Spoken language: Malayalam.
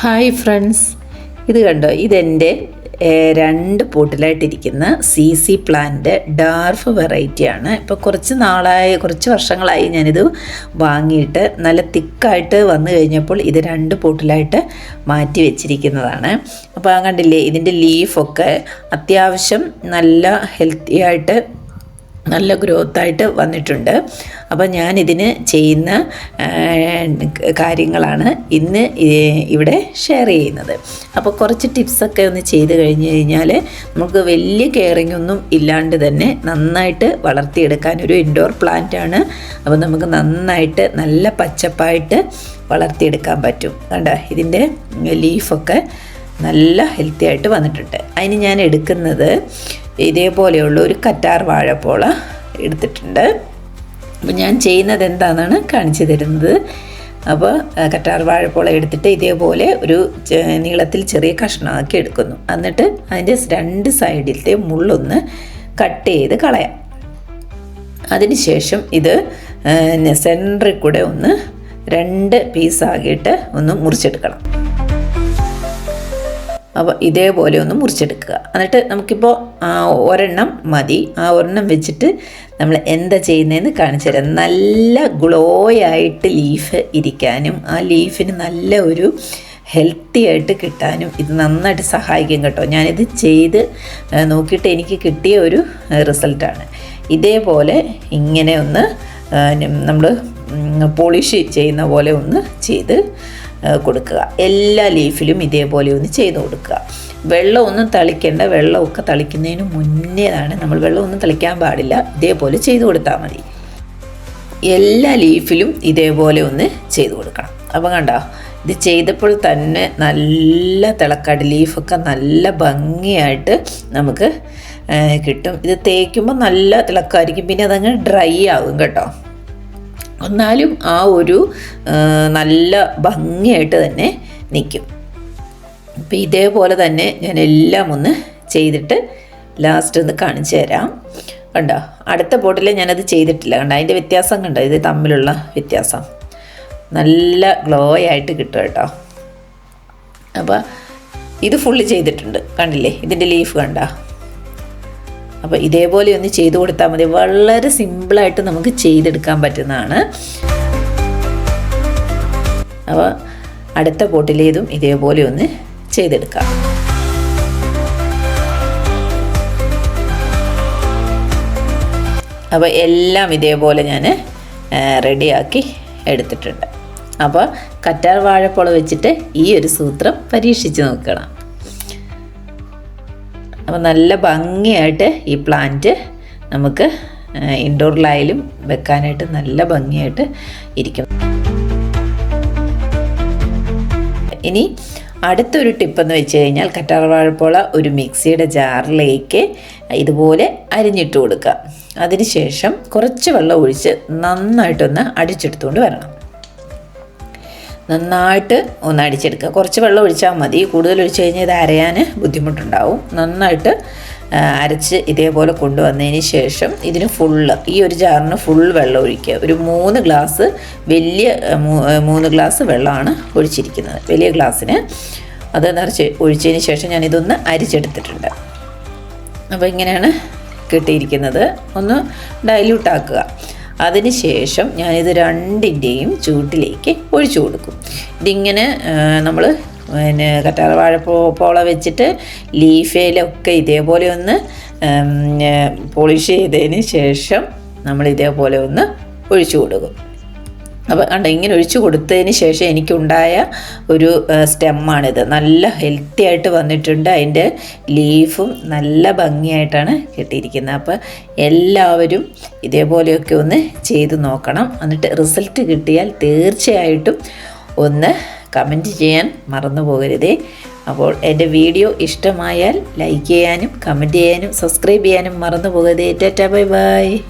Hi friends. ഇത് കണ്ടോ? ഇതെന്റെ രണ്ട് പോട്ടിലായിട്ടിരിക്കുന്ന സി സി പ്ലാന്റ് ഡാർഫ് വെറൈറ്റിയാണ് ഇപ്പോൾ കുറച്ച് നാളായി കുറച്ച് വർഷങ്ങളായി ഞാനിത് വാങ്ങിയിട്ട് നല്ല തിക്കായിട്ട് വന്നു കഴിഞ്ഞപ്പോൾ ഇത് രണ്ട് പോട്ടിലായിട്ട് മാറ്റി വെച്ചിരിക്കുന്നതാണ്. അപ്പോൾ കണ്ടില്ലേ ഇതിന്റെ ലീഫൊക്കെ അത്യാവശ്യം നല്ല ഹെൽത്തി ആയിട്ട് നല്ല ഗ്രോത്തായിട്ട് വന്നിട്ടുണ്ട്. അപ്പോൾ ഞാനിതിന് ചെയ്യുന്ന കാര്യങ്ങളാണ് ഇന്ന് ഇവിടെ ഷെയർ ചെയ്യുന്നത്. അപ്പോൾ കുറച്ച് ടിപ്സൊക്കെ ഒന്ന് ചെയ്ത് കഴിഞ്ഞ് കഴിഞ്ഞാൽ നമുക്ക് വലിയ കെയറിംഗ് ഒന്നും ഇല്ലാണ്ട് തന്നെ നന്നായിട്ട് വളർത്തിയെടുക്കാൻ ഒരു ഇൻഡോർ പ്ലാന്റ് ആണ്. അപ്പോൾ നമുക്ക് നന്നായിട്ട് നല്ല പച്ചപ്പായിട്ട് വളർത്തിയെടുക്കാൻ പറ്റും. കണ്ട? ഇതിന്റെ ലീഫൊക്കെ നല്ല ഹെൽത്തി ആയിട്ട് വന്നിട്ടുണ്ട്. അതിന് ഞാൻ എടുക്കുന്നത് ഇതേപോലെയുള്ള ഒരു കറ്റാർ വാഴപ്പോള എടുത്തിട്ടുണ്ട്. അപ്പോൾ ഞാൻ ചെയ്യുന്നത് എന്താണെന്നാണ് കാണിച്ചു തരുന്നത്. അപ്പോൾ കറ്റാർ വാഴപ്പോള എടുത്തിട്ട് ഇതേപോലെ ഒരു നീളത്തിൽ ചെറിയ കഷ്ണമാക്കി എടുക്കുന്നു. എന്നിട്ട് അതിന്റെ രണ്ട് സൈഡിലത്തെ മുള്ളൊന്ന് കട്ട് ചെയ്ത് കളയാം. അതിനുശേഷം ഇത് സെന്ററിൽ കൂടെ ഒന്ന് രണ്ട് പീസാക്കിയിട്ട് ഒന്ന് മുറിച്ചെടുക്കണം. അപ്പോൾ ഇതേപോലെ ഒന്ന് മുറിച്ചെടുക്കുക. എന്നിട്ട് നമുക്കിപ്പോൾ ഒരെണ്ണം മതി. ആ ഒരെണ്ണം വെച്ചിട്ട് നമ്മൾ എന്താ ചെയ്യുന്നതെന്ന് കാണിച്ചു തരാം. നല്ല ഗ്ലോ ആയിട്ട് ലീഫ് ഇരിക്കാനും ആ ലീഫിന് നല്ല ഒരു ഹെൽത്തി ആയിട്ട് കിട്ടാനും ഇത് നന്നായിട്ട് സഹായിക്കും കേട്ടോ. ഞാനിത് ചെയ്ത് നോക്കിയിട്ട് എനിക്ക് കിട്ടിയ ഒരു റിസൾട്ടാണ്. ഇതേപോലെ ഇങ്ങനെ ഒന്ന് നമ്മൾ പോളിഷ് ചെയ്യുന്ന പോലെ ഒന്ന് ചെയ്ത് കൊടുക്കുക. എല്ലാ ലീഫിലും ഇതേപോലെ ഒന്ന് ചെയ്ത് കൊടുക്കുക. വെള്ളമൊന്നും തളിക്കേണ്ട വെള്ളമൊക്കെ തളിക്കുന്നതിന് മുന്നേതാണ് നമ്മൾ വെള്ളമൊന്നും തളിക്കാൻ പാടില്ല. ഇതേപോലെ ചെയ്തു കൊടുത്താൽ മതി. എല്ലാ ലീഫിലും ഇതേപോലെ ഒന്ന് ചെയ്തു കൊടുക്കണം. അപ്പം കണ്ടോ? ഇത് ചെയ്തപ്പോൾ തന്നെ നല്ല തിളക്കാട് ലീഫൊക്കെ നല്ല ഭംഗിയായിട്ട് നമുക്ക് കിട്ടും. ഇത് തേക്കുമ്പോൾ നല്ല തിളക്കമായിരിക്കും പിന്നെ അതങ്ങ് ഡ്രൈ ആകും കേട്ടോ. എന്നാലും ആ ഒരു നല്ല ഭംഗിയായിട്ട് തന്നെ നിൽക്കും. അപ്പോൾ ഇതേപോലെ തന്നെ ഞാൻ എല്ലാം ഒന്ന് ചെയ്തിട്ട് ലാസ്റ്റ് ഒന്ന് കാണിച്ചു തരാം. കണ്ടോ? അടുത്ത ബോട്ടിൽ ഞാനത് ചെയ്തിട്ടില്ല. കണ്ടോ? അതിന്റെ വ്യത്യാസം കണ്ടോ? ഇത് തമ്മിലുള്ള വ്യത്യാസം. നല്ല ഗ്ലോ ആയിട്ട് കിട്ടും കേട്ടോ. അപ്പോൾ ഇത് ഫുള്ള് ചെയ്തിട്ടുണ്ട്. കണ്ടില്ലേ? ഇതിന്റെ ലീഫ് കണ്ടോ? അപ്പോൾ ഇതേപോലെ ഒന്ന് ചെയ്തു കൊടുത്താൽ മതി. വളരെ സിമ്പിളായിട്ട് നമുക്ക് ചെയ്തെടുക്കാൻ പറ്റുന്നതാണ്. അപ്പോൾ അടുത്ത പോട്ടിലേതും ഇതേപോലെ ഒന്ന് ചെയ്തെടുക്കാം. അപ്പോൾ എല്ലാം ഇതേപോലെ ഞാൻ റെഡിയാക്കി എടുത്തിട്ടുണ്ട്. അപ്പോൾ കറ്റാർ വാഴപ്പുള വെച്ചിട്ട് ഈ ഒരു സൂത്രം പരീക്ഷിച്ച് നോക്കണം. അപ്പോൾ നല്ല ഭംഗിയായിട്ട് ഈ പ്ലാന്റ് നമുക്ക് ഇൻഡോറിലായാലും വെക്കാനായിട്ട് നല്ല ഭംഗിയായിട്ട് ഇരിക്കും. ഇനി അടുത്തൊരു ടിപ്പെന്ന് വെച്ച് കഴിഞ്ഞാൽ കറ്റാർവാഴപ്പോള ഒരു മിക്സിയുടെ ജാറിലേക്ക് ഇതുപോലെ അരിഞ്ഞിട്ട് കൊടുക്കുക. അതിനുശേഷം കുറച്ച് വെള്ളം ഒഴിച്ച് നന്നായിട്ടൊന്ന് അടിച്ചെടുത്തുകൊണ്ട് വരണം. നന്നായിട്ട് ഒന്ന് അടിച്ചെടുക്കുക കുറച്ച് വെള്ളം ഒഴിച്ചാൽ മതി. കൂടുതൽ ഒഴിച്ചു കഴിഞ്ഞാൽ ഇത് അരയാൻ ബുദ്ധിമുട്ടുണ്ടാവും. നന്നായിട്ട് അരച്ച് ഇതേപോലെ കൊണ്ടുവന്നതിന് ശേഷം ഇതിന് ഫുള്ള് ഈ ഒരു ജാറിന് ഫുൾ വെള്ളം ഒഴിക്കുക. ഒരു മൂന്ന് ഗ്ലാസ് വലിയ മൂന്ന് ഗ്ലാസ് വെള്ളമാണ് ഒഴിച്ചിരിക്കുന്നത്. വലിയ ഗ്ലാസ്സിന് അത് നിറച്ച് ഒഴിച്ചതിന് ശേഷം ഞാനിതൊന്ന് അരിച്ചെടുത്തിട്ടുണ്ട്. അപ്പോൾ ഇങ്ങനെയാണ് കിട്ടിയിരിക്കുന്നത്. ഒന്ന് ഡൈല്യൂട്ടാക്കുക അതിനുശേഷം ഞാനിത് രണ്ടിന്റെയും ചൂട്ടിലേക്ക് ഒഴിച്ചു കൊടുക്കും. ഇതിങ്ങനെ നമ്മൾ പിന്നെ കറ്റാർ വാഴപ്പോ പോള വെച്ചിട്ട് ലീഫേലൊക്കെ ഇതേപോലെ ഒന്ന് പോളിഷ് ചെയ്തതിന് ശേഷം നമ്മൾ ഇതേപോലെ ഒന്ന് ഒഴിച്ചു കൊടുക്കും. അപ്പോൾ കണ്ട ഇങ്ങനെ ഒഴിച്ചു കൊടുത്തതിന് ശേഷം എനിക്കുണ്ടായ ഒരു സ്റ്റെമ്മാണിത്. നല്ല ഹെൽത്തി ആയിട്ട് വന്നിട്ടുണ്ട്. അതിന്റെ ലീഫും നല്ല ഭംഗിയായിട്ടാണ് കിട്ടിയിരിക്കുന്നത്. അപ്പോൾ എല്ലാവരും ഇതേപോലെയൊക്കെ ഒന്ന് ചെയ്ത് നോക്കണം. എന്നിട്ട് റിസൾട്ട് കിട്ടിയാൽ തീർച്ചയായിട്ടും ഒന്ന് കമന്റ് ചെയ്യാൻ മറന്നു പോകരുതേ. അപ്പോൾ എന്റെ വീഡിയോ ഇഷ്ടമായാൽ ലൈക്ക് ചെയ്യാനും കമന്റ് ചെയ്യാനും സബ്സ്ക്രൈബ് ചെയ്യാനും മറന്നു പോകരുതേ. Tata bye bye.